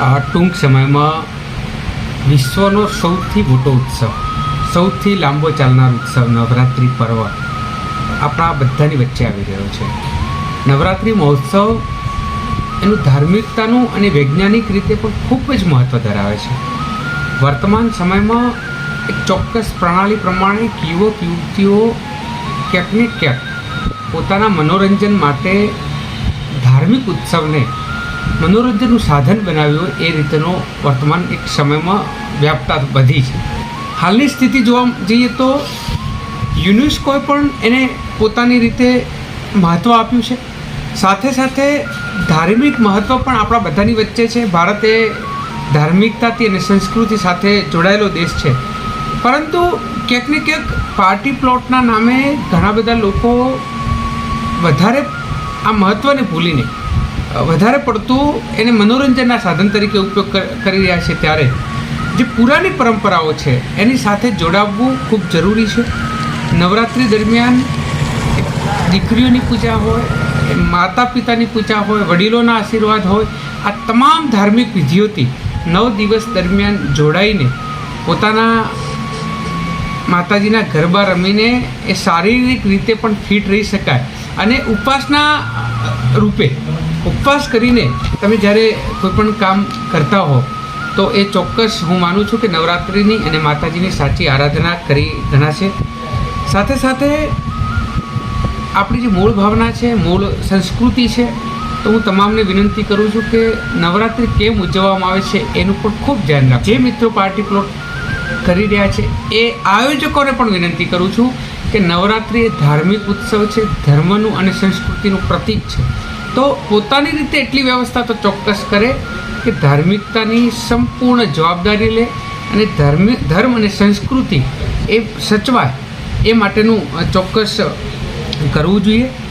આ ટૂંક સમયમાં વિશ્વનો સૌથી મોટો ઉત્સવ, સૌથી લાંબો ચાલનાર ઉત્સવ નવરાત્રિ પર્વ આપણા બધાની વચ્ચે આવી રહ્યો છે. નવરાત્રિ મહોત્સવ એનું ધાર્મિકતાનું અને વૈજ્ઞાનિક રીતે પણ ખૂબ જ મહત્ત્વ ધરાવે છે. વર્તમાન સમયમાં એક ચોક્કસ પ્રણાલી પ્રમાણે યુવક, યુવતીઓ ક્યાંક ને ક્યાંક પોતાના મનોરંજન માટે ધાર્મિક ઉત્સવને મનોરંજનનું સાધન બનાવ્યું એ રીતેનો વર્તમાન એક સમયમાં વ્યાપતા વધી છે. હાલની સ્થિતિ જોવા જઈએ તો યુનેસ્કોએ પણ એને પોતાની રીતે મહત્ત્વ આપ્યું છે. સાથે સાથે ધાર્મિક મહત્ત્વ પણ આપણા બધાની વચ્ચે છે. ભારત એ ધાર્મિકતાથી અને સંસ્કૃતિ સાથે જોડાયેલો દેશ છે. પરંતુ ક્યાંક ને ક્યાંક પાર્ટી પ્લોટના નામે ઘણા બધા લોકો વધારે આ મહત્ત્વને ભૂલીને વધારે પડતું એને મનોરંજનના સાધન તરીકે ઉપયોગ કરી રહ્યા છે ત્યારે. જે પુરાની પરંપરાઓ છે, એની સાથે જોડાવવું ખૂબ જરૂરી છે. નવરાત્રિ દરમિયાન દીકરીઓની પૂજા હોય માતા પિતાની પૂજા હોય, વડીલોના આશીર્વાદ હોય, આ તમામ ધાર્મિક વિધિઓથી નવ દિવસ દરમિયાન જોડાઈને પોતાના માતાજીના ગરબા રમીને એ શારીરિક રીતે પણ ફિટ રહી શકાય અને ઉપાસના રૂપે ઉપવાસ કરીને તમે જ્યારે કોઈ પણ કામ કરતા હો, તો એ ચોક્કસ હું માનું છું કે નવરાત્રિની અને માતાજીની સાચી આરાધના કરી ગણાશે. સાથે સાથે આપણી જે મૂળ ભાવના છે, મૂળ સંસ્કૃતિ છે, તો હું તમામને વિનંતી કરું છું કે નવરાત્રિ કેમ ઉજવવામાં આવે છે એનું પણ ખૂબ ધ્યાન રાખો જે મિત્રો પાર્ટી પ્લોટ કરી રહ્યા છે, એ આયોજકોને પણ વિનંતી કરું છું કે નવરાત્રિ એ ધાર્મિક ઉત્સવ છે, ધર્મનું અને સંસ્કૃતિનું પ્રતીક છે. તો પોતાની રીતે એટલી વ્યવસ્થા તો ચોક્કસ કરે કે ધાર્મિકતાની સંપૂર્ણ જવાબદારી લે અને ધર્મ ધર્મ અને સંસ્કૃતિ એ સચવાય એ માટેનું ચોક્કસ કરવું જોઈએ.